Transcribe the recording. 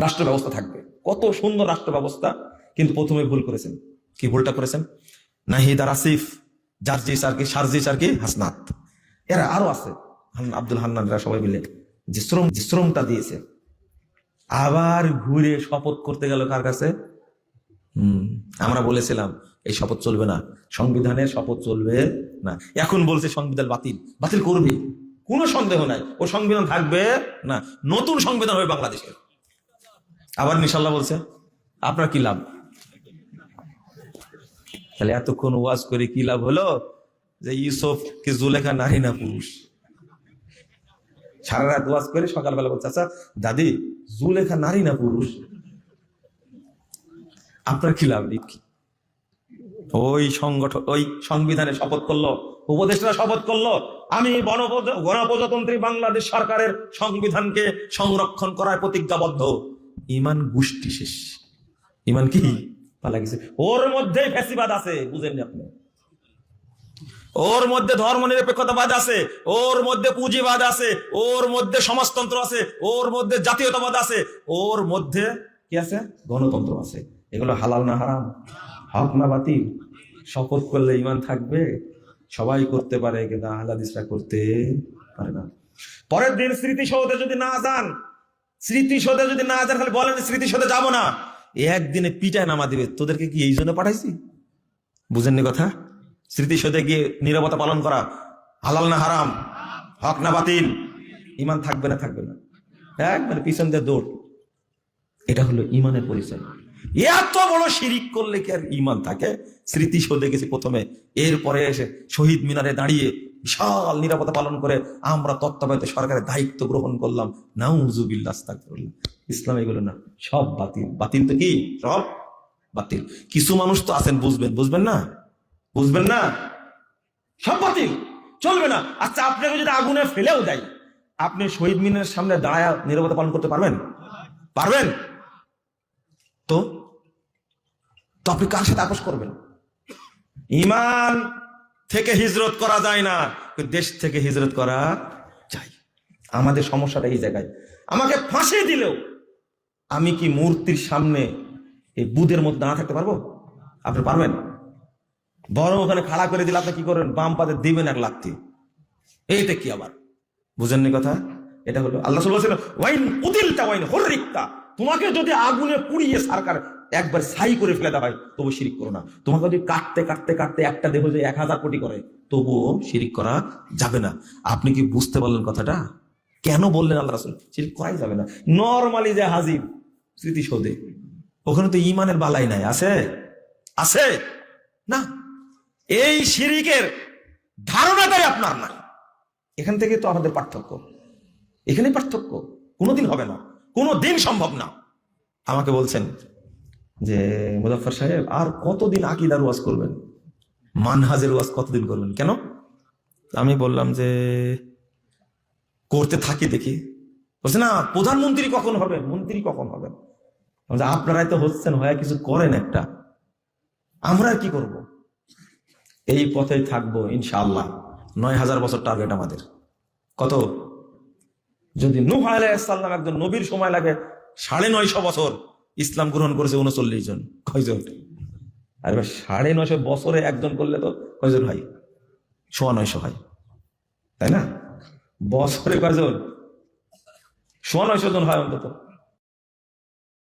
রাষ্ট্র ব্যবস্থা থাকবে। কত সুন্দর রাষ্ট্র ব্যবস্থা কিন্তু প্রথমে ভুল করেছেন। কি ভুলটা করেছেন? নাহিদ আর আসিফ, জার্জি সার্কি সার্জি সার্কি হাসনাত। এরা আরও আছে। আব্দুল হান্নান এরা সবাই মিলে যে শ্রম, যে শ্রমটা দিয়েছে। আবার ঘুরে শপথ করতে গেল কার কাছে? হম, আমরা বলেছিলাম, এই শপথ চলবে না। সংবিধানের শপথ চলবে না। এখন বলছে সংবিধান বাতিল। বাতিল করবে? কোনো সন্দেহ নাই। ও সংবিধান থাকবে না। নতুন সংবিধান হবে বাংলাদেশের। আবার নিশাল্লাহ বলছে, আপনার কি লাভ? তাহলে এতক্ষণ ওয়াজ করে কি লাভ হলো? যে ইউসুফ কি জুলেখা নারী না পুরুষ? সারা রাত ওয়াজ করে সকালবেলা বলছে আচ্ছা দাদি, জুলেখা নারী না পুরুষ? আপনার কি লাভ? কি ওই সংগঠন ওই সংবিধানে শপথ করল উপদেষ্টা শপথ করল, আমি গণপ্রজাতন্ত্রী বাংলাদেশ সরকারের সংবিধানকে সংরক্ষণ করার প্রতিজ্ঞাবদ্ধ। ইমান গোষ্ঠী শেষ। ইমান কি? পালা গেছে। ওর মধ্যে ফ্যাসিবাদ আছে বুঝেননি আপনি। ওর মধ্যে ধর্ম নিরপেক্ষতাবাদ আছে, ওর মধ্যে পুঁজিবাদ আছে, ওর মধ্যে সমাজতন্ত্র আছে, ওর মধ্যে জাতীয়তাবাদ আছে, ওর মধ্যে কি আছে? গণতন্ত্র আছে। এগুলো হালাল না হারাম? হক না বাতিল? শপথ করলে ইমান থাকবে? সবাই করতে পারে, কিন্তু আহলাদিসরা করতে পারে না। পরের দিন স্মৃতিসৌধে যদি না যান স্মৃতিসৌধে যদি না যান খালি বলেন স্মৃতিসৌধে যাব না। একদিনে পিটায় নামা দিবে। তোদেরকে কি এই জন্য পাঠাইছি? বুঝেননি কথা? স্মৃতিসৌধে গিয়ে নিরবতা পালন করা হালাল না হারাম? হক না বাতিল? ইমান থাকবে না থাকবে না। একবারে পিছন দিয়ে দৌড়। এটা হলো ইমানের পরিচয়। এত বড় শিরিক করলে কি আর ইমান থাকে? স্মৃতিসৌধে গেছে প্রথমে। এরপরে এসে শহীদ মিনারে দাঁড়িয়ে বিশাল নিরাপত্তা পালন করে আমরা তত্ত্বাবধায়ক সরকারের দায়িত্ব গ্রহণ করলাম। নাউজুবিল্লাহ ইসলাম এগুলো না, সব বাতিল। বাতিল তো কি? সব বাতিল। কিছু মানুষ তো আছেন, বুঝবেন। বুঝবেন না? বুঝবেন না? সব বাতিল। চলবে না। আচ্ছা আপনাকে যদি আগুনে ফেলেও দেয়, আপনি শহীদ মিনারের সামনে দাঁড়ায় নিরাপত্তা পালন করতে পারবেন? পারবেন? তো আপনি কার সাথে আপোষ করবেন? ইমান থেকে হিজরত করা যায় না। দেশ থেকে হিজরত করা যায়। আমাদের সমস্যাটা এই জায়গায়। আমাকে ফাঁসি দিলেও আমি কি মূর্তির সামনে এই বুধের মধ্যে দাঁড়া থাকতে পারব? আপনি পারবেন? বরং ওখানে খাড়া করে দিলে আপনি কি করবেন বাম পাতে দিবেন এক লাত্তি এইটা কি আবার? বুঝেননি কথা? এটা হলো আল্লাহ ওয়াইন উদিলটা ওয়াইন হরিকটা তোমাকে যদি আগুনে পুড়িয়ে সরকার একবার সাই করে ফেলে দেওয়া হয়, তবু শিরিক করো না। তোমাকে যদি কাটতে কাটতে কাটতে একটা দেহ যে এক হাজার কোটি করে, তবুও শিরিক করা যাবে না। আপনি কি বুঝতে পারলেন কথাটা? কেন বললেন আল্লাহ রাসুল? শিরিক করাই যাবে না। নর্মালি যে হাজির, স্মৃতিসৌধে। ওখানে তো ইমানের বালাই নাই, আছে? আছে? না। এই শিরিকের ধারণাটাই আপনার নাই। এখান থেকে তো আমাদের পার্থক্য। এখানেই পার্থক্য। কোনোদিন হবে না। কোনো দিন সম্ভব না। আমাকে বলছেন যে মুজাফর সাহেব আর কতদিন আকিদার ওয়াজ করবেন? মানহাজের ওয়াজ কতদিন করবেন? কেন? আমি বললাম যে করতে থাকি দেখি। বলছে না প্রধানমন্ত্রী কখন হবে মন্ত্রী কখন বলছে, আপনারাই তো হচ্ছেন হয় কিছু করেন একটা। আমরা কি করব? এই পথেই থাকব ইনশাআল্লাহ। নয় হাজার বছর টার্গেট আমাদের। কত? যদি নূহ আলাইসাল্লাম একজন নবীর সময় লাগে সাড়ে নয়শো বছর। ইসলাম গ্রহণ করেছে উনচল্লিশ জন। কয়জন? আর এবার সাড়ে নয়শো বছরে একজন করলে তো কয়জন হয়? সোয়া নয়শো হয়। তাই না? বছরে কয়জন? সোয়া নয়শো জন হয় অন্তত।